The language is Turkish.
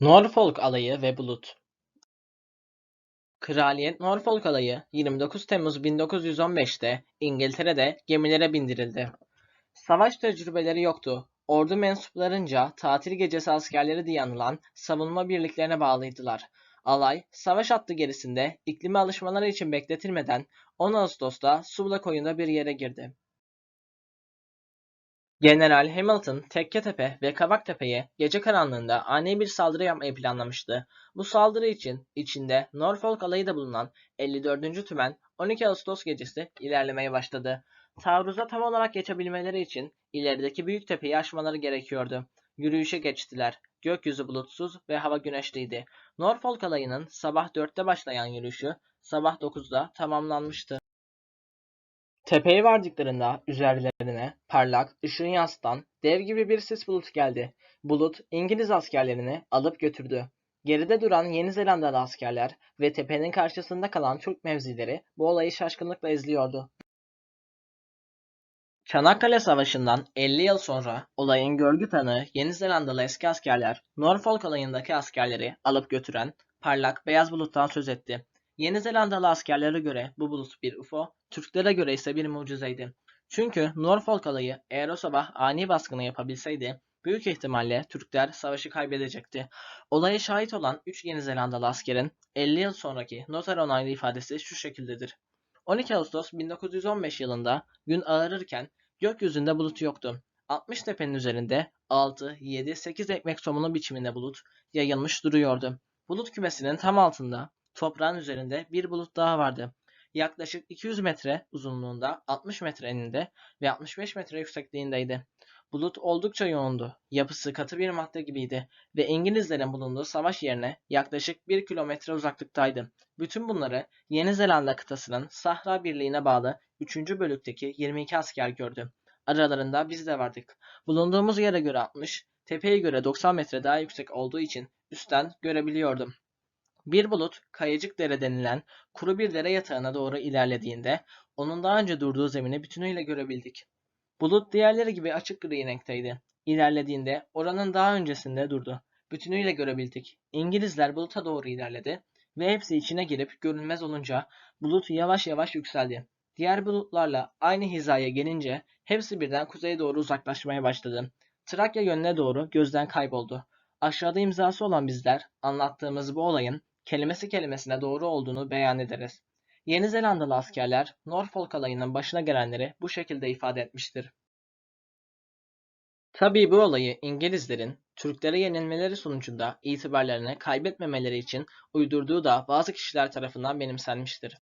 Norfolk Alayı ve Bulut Kraliyet Norfolk Alayı 29 Temmuz 1915'te İngiltere'de gemilere bindirildi. Savaş tecrübeleri yoktu. Ordu mensuplarınca tatil gecesi askerleri diye anılan savunma birliklerine bağlıydılar. Alay, savaş hattı gerisinde iklime alışmaları için bekletilmeden 10 Ağustos'ta Suvla koyunda bir yere girdi. General Hamilton, Tekketepe ve Kabaktepe'ye gece karanlığında ani bir saldırı yapmayı planlamıştı. Bu saldırı için içinde Norfolk alayı da bulunan 54. Tümen 12 Ağustos gecesi ilerlemeye başladı. Taarruza tam olarak geçebilmeleri için ilerideki büyük tepeyi aşmaları gerekiyordu. Yürüyüşe geçtiler. Gökyüzü bulutsuz ve hava güneşliydi. Norfolk alayının sabah 4'te başlayan yürüyüşü sabah 9'da tamamlanmıştı. Tepeye vardıklarında üzerlerine parlak, ışığı yansıtan dev gibi bir sis bulutu geldi. Bulut İngiliz askerlerini alıp götürdü. Geride duran Yeni Zelandalı askerler ve tepenin karşısında kalan Türk mevzileri bu olayı şaşkınlıkla izliyordu. Çanakkale Savaşı'ndan 50 yıl sonra olayın görgü tanığı Yeni Zelandalı eski askerler Norfolk alayındaki askerleri alıp götüren parlak beyaz buluttan söz etti. Yeni Zelandalı askerlere göre bu bulut bir UFO, Türklere göre ise bir mucizeydi. Çünkü Norfolk alayı eğer o sabah ani baskını yapabilseydi büyük ihtimalle Türkler savaşı kaybedecekti. Olaya şahit olan 3 Yeni Zelandalı askerin 50 yıl sonraki noter onaylı ifadesi şu şekildedir. 12 Ağustos 1915 yılında gün ağarırken gökyüzünde bulut yoktu. 60 tepenin üzerinde 6, 7, 8 ekmek somunu biçiminde bulut yayılmış duruyordu. Bulut kümesinin tam altında toprağın üzerinde bir bulut daha vardı. Yaklaşık 200 metre uzunluğunda, 60 metre eninde ve 65 metre yüksekliğindeydi. Bulut oldukça yoğundu. Yapısı katı bir madde gibiydi ve İngilizlerin bulunduğu savaş yerine yaklaşık 1 kilometre uzaklıktaydı. Bütün bunları Yeni Zelanda kıtasının Sahra Birliği'ne bağlı 3. bölükteki 22 asker gördü. Aralarında biz de vardık. Bulunduğumuz yere göre 60, tepeye göre 90 metre daha yüksek olduğu için üstten görebiliyordum. Bir bulut, Kayacık Dere denilen kuru bir dere yatağına doğru ilerlediğinde onun daha önce durduğu zemini bütünüyle görebildik. Bulut diğerleri gibi açık gri renkteydi. İlerlediğinde oranın daha öncesinde durdu. Bütünüyle görebildik. İngilizler buluta doğru ilerledi ve hepsi içine girip görünmez olunca bulut yavaş yavaş yükseldi. Diğer bulutlarla aynı hizaya gelince hepsi birden kuzeye doğru uzaklaşmaya başladı. Trakya yönüne doğru gözden kayboldu. Aşağıda imzası olan bizler anlattığımız bu olayın kelimesi kelimesine doğru olduğunu beyan ederiz. Yeni Zelandalı askerler Norfolk alayının başına gelenleri bu şekilde ifade etmiştir. Tabii bu olayı İngilizlerin Türklere yenilmeleri sonucunda itibarlarını kaybetmemeleri için uydurduğu da bazı kişiler tarafından benimsenmiştir.